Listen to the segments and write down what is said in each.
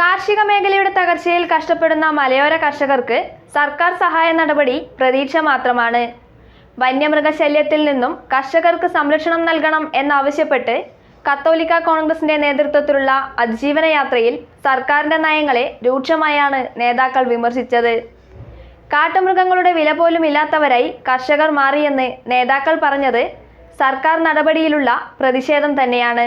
കാർഷിക മേഖലയുടെ തകർച്ചയിൽ കഷ്ടപ്പെടുന്ന മലയോര കർഷകർക്ക് സർക്കാർ സഹായ നടപടി പ്രതീക്ഷ മാത്രമാണ്. വന്യമൃഗശല്യത്തിൽ നിന്നും കർഷകർക്ക് സംരക്ഷണം നൽകണം എന്നാവശ്യപ്പെട്ട് കത്തോലിക്ക കോൺഗ്രസിന്റെ നേതൃത്വത്തിലുള്ള അതിജീവന യാത്രയിൽ സർക്കാരിന്റെ നയങ്ങളെ രൂക്ഷമായാണ് നേതാക്കൾ വിമർശിച്ചത്. കാട്ടുമൃഗങ്ങളുടെ വില പോലും ഇല്ലാത്തവരായി കർഷകർ മാറിയെന്ന് നേതാക്കൾ പറഞ്ഞത് സർക്കാർ നടപടിയിലുള്ള പ്രതിഷേധം തന്നെയാണ്.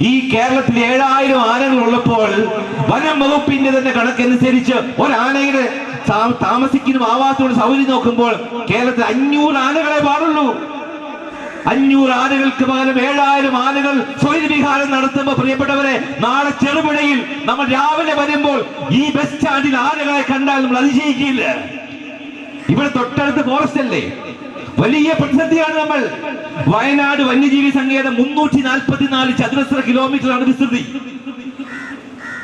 ഈ കേരളത്തിൽ ഏഴായിരം ആനകൾ ഉള്ളപ്പോൾ വനം വകുപ്പിന്റെ തന്നെ കണക്കനുസരിച്ച് ഒരാനയുടെ താമസിക്കുന്ന ആവാസത്തോട് സൗകര്യം നോക്കുമ്പോൾ കേരളത്തിൽ അഞ്ഞൂറ് ആനകളെ പാടുള്ളൂ. അഞ്ഞൂറ് ആനകൾക്ക് പകരം ഏഴായിരം ആനകൾ സ്വൈരവിഹാരം നടത്തുമ്പോൾ പ്രിയപ്പെട്ടവരെ നാളെ ചെറുപുഴയിൽ നമ്മൾ രാവിലെ വരുമ്പോൾ ഈ ബസ് സ്റ്റാൻഡിൽ ആനകളെ കണ്ടാൽ നമ്മൾ അതിശയിക്കില്ല ഇവിടെ തൊട്ടടുത്ത് ഫോറസ്റ്റ് അല്ലേ? വലിയ പ്രതിസന്ധിയാണ് നമ്മൾ. വയനാട് വന്യജീവി സങ്കേതം മുന്നൂറ്റി നാൽപ്പത്തിനാല് ചതുരശ്ര കിലോമീറ്റർ ആണ് വിസ്തൃതി.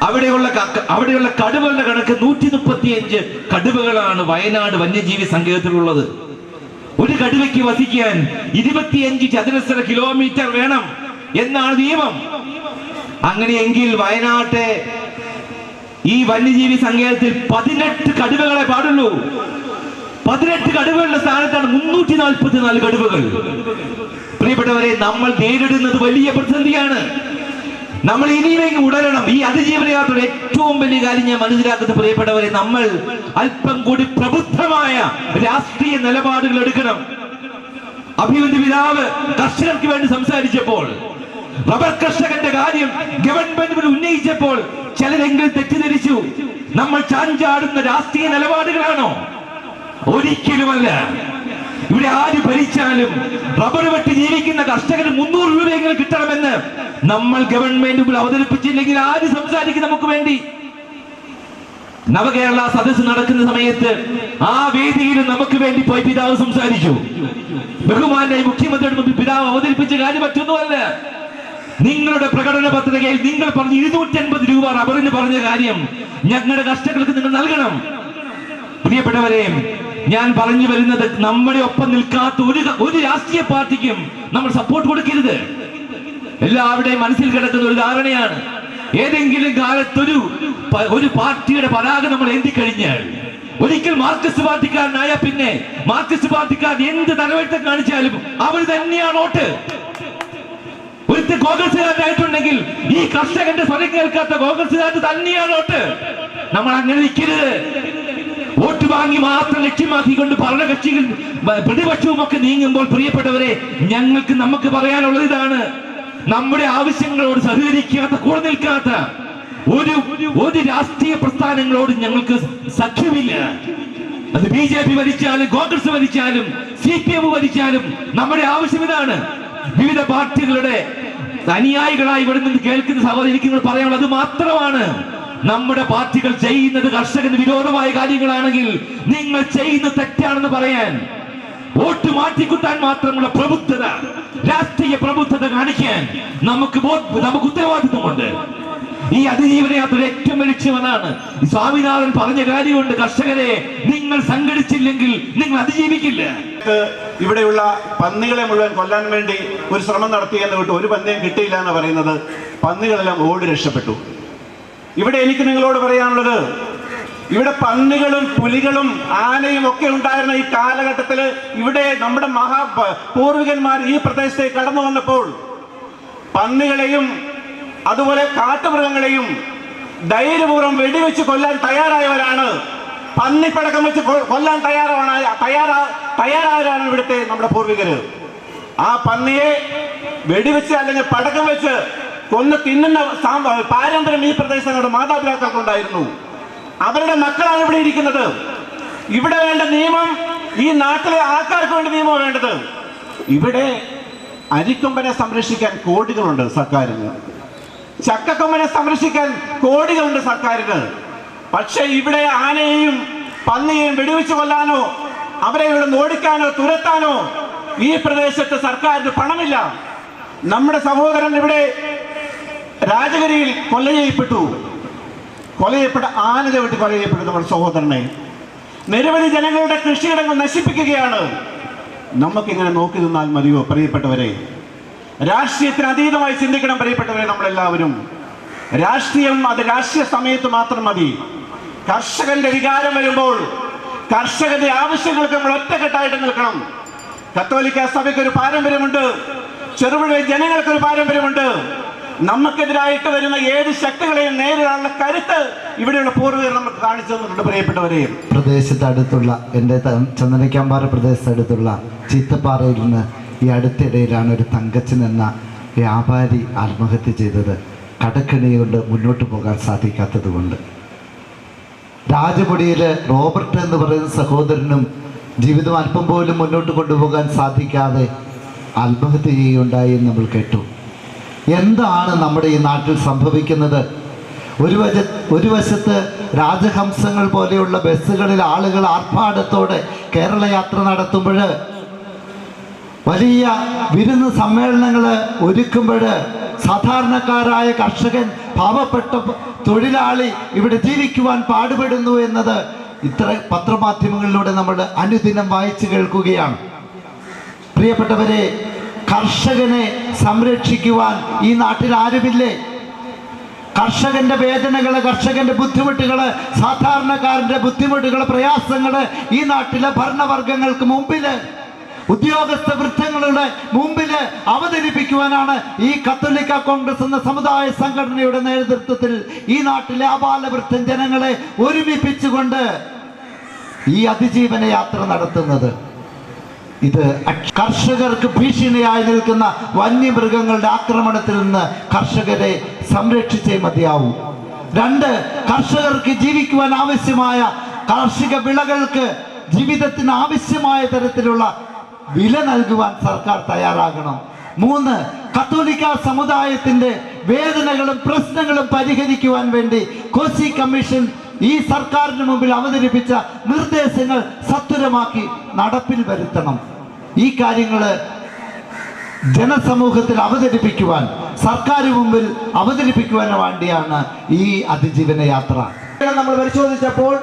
അവിടെയുള്ള അവിടെയുള്ള കടുവകളുടെ കണക്ക് നൂറ്റി മുപ്പത്തിയഞ്ച് കടുവകളാണ് വയനാട് വന്യജീവി സങ്കേതത്തിലുള്ളത്. ഒരു കടുവയ്ക്ക് വസിക്കാൻ ഇരുപത്തിയഞ്ച് ചതുരശ്ര കിലോമീറ്റർ വേണം എന്നാണ് നിയമം. അങ്ങനെയെങ്കിൽ വയനാട്ടെ ഈ വന്യജീവി സങ്കേതത്തിൽ പതിനെട്ട് കടുവകളെ പാടുള്ളൂ. പതിനെട്ട് കടുവകളുടെ സ്ഥാനത്താണ് മുന്നൂറ്റി നാൽപ്പത്തി നാല് കടുവകൾ. പ്രിയപ്പെട്ടവരെ നമ്മൾ നേരിടുന്നത് വലിയ പ്രതിസന്ധിയാണ്. നമ്മൾ ഇനിയും ഉടരണം. ഈ അതിജീവന യാത്ര ഏറ്റവും വലിയ കാര്യം ഞാൻ മനസ്സിലാക്കുന്ന പ്രിയപ്പെട്ടവരെ നമ്മൾ അല്പം കൂടി പ്രബുദ്ധമായ രാഷ്ട്രീയ നിലപാടുകൾ എടുക്കണം. അഭിവൃദ്ധി പിതാവ് കർഷകർക്ക് വേണ്ടി സംസാരിച്ചപ്പോൾ റബ്ബർ കർഷകന്റെ കാര്യം ഗവൺമെന്റ് ഉന്നയിച്ചപ്പോൾ ചിലരെങ്കിലും തെറ്റിദ്ധരിച്ചു. നമ്മൾ ചാഞ്ചാടുന്ന രാഷ്ട്രീയ നിലപാടുകളാണോ? ഒരിക്കലുമല്ല. ഇവിടെ ആര് ഭരിച്ചാലും റബ്ബർ വെട്ടി ജീവിക്കുന്ന കർഷകന് മുന്നൂറ് രൂപയെങ്കിലും കിട്ടണമെന്ന് നമ്മൾ ഗവൺമെന്റ് അവതരിപ്പിച്ചില്ലെങ്കിൽ ആര് സംസാരിക്കും നമുക്ക് വേണ്ടി? നവകേരള സദസ് നടക്കുന്ന സമയത്ത് ആ വേദിയിൽ നമുക്ക് വേണ്ടി പോയി പിതാവ് സംസാരിച്ചു. ബഹുമാന്റെ മുഖ്യമന്ത്രിയുടെ മുമ്പിൽ പിതാവ് അവതരിപ്പിച്ച കാര്യം മറ്റൊന്നുമല്ല. നിങ്ങളുടെ പ്രകടന പത്രികയിൽ നിങ്ങൾ പറഞ്ഞ ഇരുന്നൂറ്റി അൻപത് രൂപ റബറിന് പറഞ്ഞ കാര്യം ഞങ്ങളുടെ കർഷകർക്ക് നിങ്ങൾ നൽകണം. പ്രിയപ്പെട്ടവരെ ഞാൻ പറഞ്ഞു വരുന്നത് നമ്മുടെ ഒപ്പം നിൽക്കാത്ത ഒരു ഒരു രാഷ്ട്രീയ പാർട്ടിക്കും നമ്മൾ സപ്പോർട്ട് കൊടുക്കരുത്. എല്ലാവരുടെയും മനസ്സിൽ കിടക്കുന്ന ഒരു ധാരണയാണ്. ഏതെങ്കിലും കാലത്തൊരു ഒരു പാർട്ടിയുടെ പതാക നമ്മൾ എന്തി കഴിഞ്ഞാൽ ഒരിക്കൽ മാർക്സിസ്റ്റ് പാർട്ടിക്കാരനായ പിന്നെ മാർക്സിസ്റ്റ് പാർട്ടിക്കാരൻ എന്ത് തലവെട്ടം കാണിച്ചാലും അവർ തന്നെയാണ് വോട്ട്. ഒരിക്കൽ കോൺഗ്രസ്സുകാരനായിട്ടുണ്ടെങ്കിൽ ഈ കർഷകന്റെ സ്വരം കേൾക്കാത്ത കോൺഗ്രസ്സുകാരന് തന്നെയാണ് വോട്ട്. നമ്മൾ അങ്ങനെ നിൽക്കരുത്. വാങ്ങി മാത്രം ലക്ഷ്യമാക്കിക്കൊണ്ട് ഭരണകക്ഷികൾ പ്രതിപക്ഷവും ഒക്കെ നീങ്ങുമ്പോൾ പ്രിയപ്പെട്ടവരെ ഞങ്ങൾക്ക് നമുക്ക് പറയാനുള്ളത് ഇതാണ്. നമ്മുടെ ആവശ്യങ്ങളോട് സഹകരിക്കാത്ത കൂടെ നിൽക്കാത്ത ഒരു ഒരു രാഷ്ട്രീയ പ്രസ്ഥാനങ്ങളോട് ഞങ്ങൾക്ക് സഖ്യമില്ല. അത് ബി ജെ പി ഭരിച്ചാലും കോൺഗ്രസ് ഭരിച്ചാലും സി പി എം ഭരിച്ചാലും നമ്മുടെ ആവശ്യം ഇതാണ്. വിവിധ പാർട്ടികളുടെ അനുയായികളായി ഇവിടെ നിന്ന് കേൾക്കുന്ന സഹോദരി പറയാനുള്ളത് മാത്രമാണ്. നമ്മുടെ പാർട്ടികൾ ചെയ്യുന്നത് കർഷകന് വിരോധമായ കാര്യങ്ങളാണെങ്കിൽ നിങ്ങൾ ചെയ്യുന്ന തെറ്റാണെന്ന് പറയാൻ വോട്ട് മാറ്റിക്കുത്താൻ മാത്രമുള്ള പ്രബുദ്ധത രാഷ്ട്രീയ പ്രബുദ്ധത കാണിക്കാൻ നമുക്ക് നമുക്ക് ഉത്തരവാദിത്വമുണ്ട്. ഈ അതിജീവന യാത്ര ഏറ്റവും ഈ സ്വാമിനാഥൻ പറഞ്ഞ കാര്യമുണ്ട്. കർഷകരെ നിങ്ങൾ സംഘടിച്ചില്ലെങ്കിൽ നിങ്ങൾ അതിജീവിക്കില്ല. ഇവിടെയുള്ള പന്നികളെ മുഴുവൻ കൊല്ലാൻ വേണ്ടി ഒരു ശ്രമം നടത്തിയെന്ന് വിട്ട് ഒരു പന്നിയും കിട്ടിയില്ല എന്ന് പറയുന്നത് പന്നികളെല്ലാം ഓടി രക്ഷപ്പെട്ടു. ഇവിടെ എനിക്ക് നിങ്ങളോട് പറയാനുള്ളത് ഇവിടെ പന്നികളും പുലികളും ആനയും ഒക്കെ ഉണ്ടായിരുന്ന ഈ കാലഘട്ടത്തിൽ ഇവിടെ നമ്മുടെ മഹാ പൂർവികന്മാർ ഈ പ്രദേശത്തേക്ക് കടന്നു വന്നപ്പോൾ പന്നികളെയും അതുപോലെ കാട്ടുമൃഗങ്ങളെയും ധൈര്യപൂർവം വെടിവെച്ച് കൊല്ലാൻ തയ്യാറായവരാണ്. പന്നിപ്പടക്കം വെച്ച് കൊല്ലാൻ തയ്യാറാണ് തയ്യാറാ തയ്യാറായവരാണ് ഇവിടുത്തെ നമ്മുടെ പൂർവികര്. ആ പന്നിയെ വെടിവെച്ച് അല്ലെങ്കിൽ പടക്കം വെച്ച് കൊന്ന് തിന്നുന്ന പാരമ്പര്യം ഈ പ്രദേശങ്ങളുടെ മാതാപിതാക്കൾക്കുണ്ടായിരുന്നു. അവരുടെ മക്കളാണ് ഇവിടെ ഇരിക്കുന്നത്. ഇവിടെ വേണ്ട നിയമം ഈ നാട്ടിലെ ആൾക്കാർക്ക് വേണ്ട നിയമം വേണ്ടത്. ഇവിടെ അരിക്കൊമ്പനെ സംരക്ഷിക്കാൻ കോടികളുണ്ട് സർക്കാരിന്. ചക്കക്കൊമ്പനെ സംരക്ഷിക്കാൻ കോടികളുണ്ട് സർക്കാരിന്. പക്ഷെ ഇവിടെ ആനയെയും പന്നിയെയും വെടിവെച്ച് കൊല്ലാനോ അവരെ ഇവിടെ ഓടിക്കാനോ തുരത്താനോ ഈ പ്രദേശത്ത് സർക്കാരിന് പണമില്ല. നമ്മുടെ സഹോദരൻ ഇവിടെ രാജഗിരിയിൽ കൊല ചെയ്യപ്പെട്ടു. കൊല ചെയ്യപ്പെട്ട ആന ചവിട്ടി കൊല ചെയ്യപ്പെട്ടു നമ്മുടെ സഹോദരനെ. നിരവധി ജനങ്ങളുടെ കൃഷിയിടങ്ങൾ നശിപ്പിക്കുകയാണ്. നമുക്കിങ്ങനെ നോക്കി നിന്നാൽ മതിയോ പ്രിയപ്പെട്ടവരെ? രാഷ്ട്രീയത്തിന് അതീതമായി ചിന്തിക്കണം പ്രിയപ്പെട്ടവരെ നമ്മളെല്ലാവരും. രാഷ്ട്രീയം അത് രാഷ്ട്രീയ സമയത്ത് മാത്രം മതി. കർഷകന്റെ വികാരം വരുമ്പോൾ കർഷകന്റെ ആവശ്യങ്ങൾക്ക് നമ്മൾ ഒറ്റക്കെട്ടായിട്ട് നിൽക്കണം. കത്തോലിക്ക സഭയ്ക്ക് ഒരു പാരമ്പര്യമുണ്ട്. ചെറുപുഴ ജനങ്ങൾക്കൊരു പാരമ്പര്യമുണ്ട്. നമുക്കെതിരായിട്ട് വരുന്ന ഏത് ശക്തികളെയും നേരിടാനുള്ള കരുത്ത് ഇവിടെയുള്ള പൂർവികർ നമുക്ക് കാണിച്ചു തന്നിട്ടുണ്ട് പ്രിയപ്പെട്ടവരെയും പ്രദേശത്ത് അടുത്തുള്ള എന്റെ ചന്ദനക്കാമ്പാറ പ്രദേശത്തടുത്തുള്ള ചീത്തപ്പാറയിൽ നിന്ന് ഈ അടുത്തിടയിലാണ് ഒരു തങ്കച്ചൻ എന്ന വ്യാപാരി ആത്മഹത്യ ചെയ്തത്. കടക്കണി കൊണ്ട് മുന്നോട്ട് പോകാൻ സാധിക്കാത്തത് കൊണ്ട് രാജപുടിയിൽ റോബർട്ട് എന്ന് പറയുന്ന സഹോദരനും ജീവിതം അല്പം പോലും മുന്നോട്ട് കൊണ്ടുപോകാൻ സാധിക്കാതെ ആത്മഹത്യ ചെയ്യുകയുണ്ടായി എന്ന് നമ്മൾ കേട്ടു. എന്താണ് നമ്മുടെ ഈ നാട്ടിൽ സംഭവിക്കുന്നത്? ഒരു വശ ഒരു വശത്ത് രാജഹംസങ്ങൾ പോലെയുള്ള ബസ്സുകളിൽ ആളുകൾ ആർഭാടത്തോടെ കേരള യാത്ര നടത്തുമ്പോൾ വലിയ വിരുന്ന് സമ്മേളനങ്ങൾ ഒരുക്കുമ്പോൾ സാധാരണക്കാരായ കർഷകൻ പാവപ്പെട്ട തൊഴിലാളി ഇവിടെ ജീവിക്കുവാൻ പാടുപെടുന്നു എന്നത് ഇത്ര പത്രമാധ്യമങ്ങളിലൂടെ നമ്മൾ അനുദിനം വായിച്ചു കേൾക്കുകയാണ്. പ്രിയപ്പെട്ടവരെ കർഷകനെ സംരക്ഷിക്കുവാൻ ഈ നാട്ടിൽ ആരുമില്ലേ? കർഷകന്റെ വേദനകൾ കർഷകന്റെ ബുദ്ധിമുട്ടുകൾ സാധാരണക്കാരന്റെ ബുദ്ധിമുട്ടുകൾ പ്രയാസങ്ങൾ ഈ നാട്ടിലെ ഭരണവർഗങ്ങൾക്ക് മുമ്പിൽ ഉദ്യോഗസ്ഥ വൃത്തങ്ങളുടെ മുമ്പിൽ അവതരിപ്പിക്കുവാനാണ് ഈ കത്തോലിക്ക കോൺഗ്രസ് എന്ന സമുദായ സംഘടനയുടെ നേതൃത്വത്തിൽ ഈ നാട്ടിലെ അപാലവൃത്തം ജനങ്ങളെ ഒരുമിപ്പിച്ചുകൊണ്ട് ഈ അതിജീവന യാത്ര നടത്തുന്നത്. ഇത് കർഷകർക്ക് ഭീഷണിയായി നിൽക്കുന്ന വന്യമൃഗങ്ങളുടെ ആക്രമണത്തിൽ നിന്ന് കർഷകരെ സംരക്ഷിച്ചേ മതിയാവൂ. രണ്ട് കർഷകർക്ക് ജീവിക്കുവാൻ ആവശ്യമായ കാർഷിക വിളകൾക്ക് ജീവിതത്തിന് ആവശ്യമായ തരത്തിലുള്ള വില നൽകുവാൻ സർക്കാർ തയ്യാറാകണം. മൂന്ന് കത്തോലിക്ക സമുദായത്തിന്റെ വേദനകളും പ്രശ്നങ്ങളും പരിഹരിക്കുവാൻ വേണ്ടി കോശി കമ്മീഷൻ ഈ സർക്കാരിന് മുമ്പിൽ അവതരിപ്പിച്ച നിർദ്ദേശങ്ങൾ സത്വരമാക്കി നടപ്പിൽ വരുത്തണം. ഈ കാര്യങ്ങൾ ജനസമൂഹത്തിൽ അവതരിപ്പിക്കുവാൻ സർക്കാർ മുമ്പിൽ അവതരിപ്പിക്കുവാൻ വേണ്ടിയാണ് ഈ അതിജീവന യാത്ര. നമ്മൾ പരിശോധിച്ചപ്പോൾ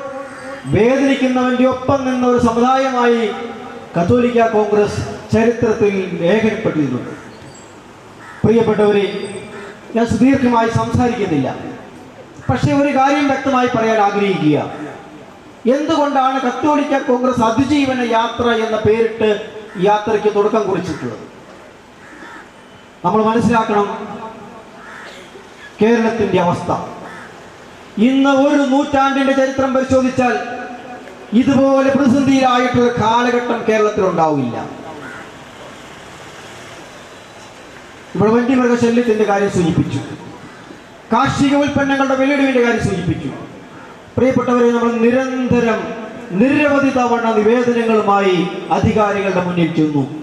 വേദനിക്കുന്നവന്റെ ഒപ്പം നിന്ന ഒരു സമുദായമായി കത്തോലിക്ക കോൺഗ്രസ് ചരിത്രത്തിൽ ലേഖനപ്പെട്ടിരുന്നുണ്ട് പ്രിയപ്പെട്ടവരെ ഞാൻ സുദീർഘമായി സംസാരിക്കുന്നില്ല. പക്ഷേ ഒരു കാര്യം വ്യക്തമായി പറയാൻ ആഗ്രഹിക്കുക. എന്തുകൊണ്ടാണ് കത്തോലിക്ക കോൺഗ്രസ് അതിജീവന യാത്ര എന്ന പേരിട്ട് യാത്രയ്ക്ക് തുടക്കം കുറിച്ചിട്ടുള്ളത്. നമ്മൾ മനസ്സിലാക്കണം കേരളത്തിന്റെ അവസ്ഥ. ഇന്ന് ഒരു നൂറ്റാണ്ടിന്റെ ചരിത്രം പരിശോധിച്ചാൽ ഇതുപോലെ പ്രതിസന്ധിയിലായിട്ടുള്ള കാലഘട്ടം കേരളത്തിൽ ഉണ്ടാവില്ല ഇവിടെ വണ്ടി മൃഗശല്യത്തിന്റെ കാര്യം സൂചിപ്പിച്ചു. കാർഷിക ഉൽപ്പന്നങ്ങളുടെ വെല്ലുവിളിയുടെ കാര്യം സൂചിപ്പിച്ചു. പ്രിയപ്പെട്ടവരെ നമ്മൾ നിരന്തരം നിരവധി തവണ നിവേദനങ്ങളുമായി അധികാരികളുടെ മുന്നിൽ ചെന്നു.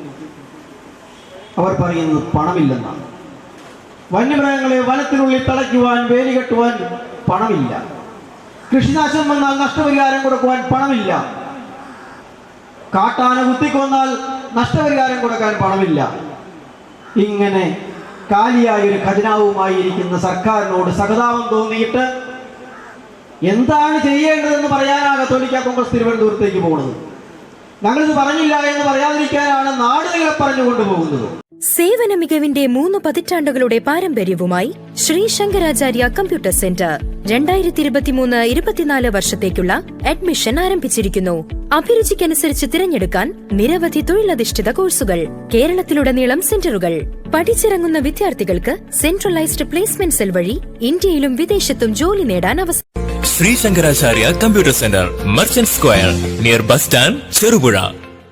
അവർ പറയുന്നത് പണമില്ലെന്നാണ്. വന്യമൃഗങ്ങളെ വനത്തിനുള്ളിൽ തളയ്ക്കുവാൻ വേലി കെട്ടുവാൻ പണമില്ല. കൃഷിനാശം വന്നാൽ നഷ്ടപരിഹാരം കൊടുക്കുവാൻ പണമില്ല. കാട്ടാന കുത്തിക്കൊന്നാൽ നഷ്ടപരിഹാരം കൊടുക്കാൻ പണമില്ല. ഇങ്ങനെ കാലിയായ ഒരു ഖജനാവുമായി ഇരിക്കുന്ന സർക്കാരിനോട് സഹതാപം തോന്നിയിട്ട് എന്താണ് ചെയ്യേണ്ടതെന്ന് പറയാനാണ് കത്തോലിക്ക കോൺഗ്രസ് തിരുവനന്തപുരത്തേക്ക് പോകുന്നത്. ഞങ്ങളിത് പറഞ്ഞില്ല എന്ന് പറയാതിരിക്കാനാണ് നാട് നിങ്ങളെ പറഞ്ഞു കൊണ്ടുപോകുന്നത് സേവന മികവിന്റെ മൂന്ന് പതിറ്റാണ്ടുകളുടെ പാരമ്പര്യവുമായി ശ്രീ ശങ്കരാചാര്യ കമ്പ്യൂട്ടർ സെന്റർ രണ്ടായിരത്തി ഇരുപത്തിമൂന്ന് ഇരുപത്തിനാല് വർഷത്തേക്കുള്ള അഡ്മിഷൻ ആരംഭിച്ചിരിക്കുന്നു. അഭിരുചിക്കനുസരിച്ച് തിരഞ്ഞെടുക്കാൻ നിരവധി തൊഴിലധിഷ്ഠിത കോഴ്സുകൾ കേരളത്തിലുടനീളം സെന്ററുകൾ. പഠിച്ചിറങ്ങുന്ന വിദ്യാർത്ഥികൾക്ക് സെൻട്രലൈസ്ഡ് പ്ലേസ്മെന്റ് സെൽ വഴി ഇന്ത്യയിലും വിദേശത്തും ജോലി നേടാൻ അവസരം Shri Shankaracharya computer centre merchant square near bus stand Cherupuzha.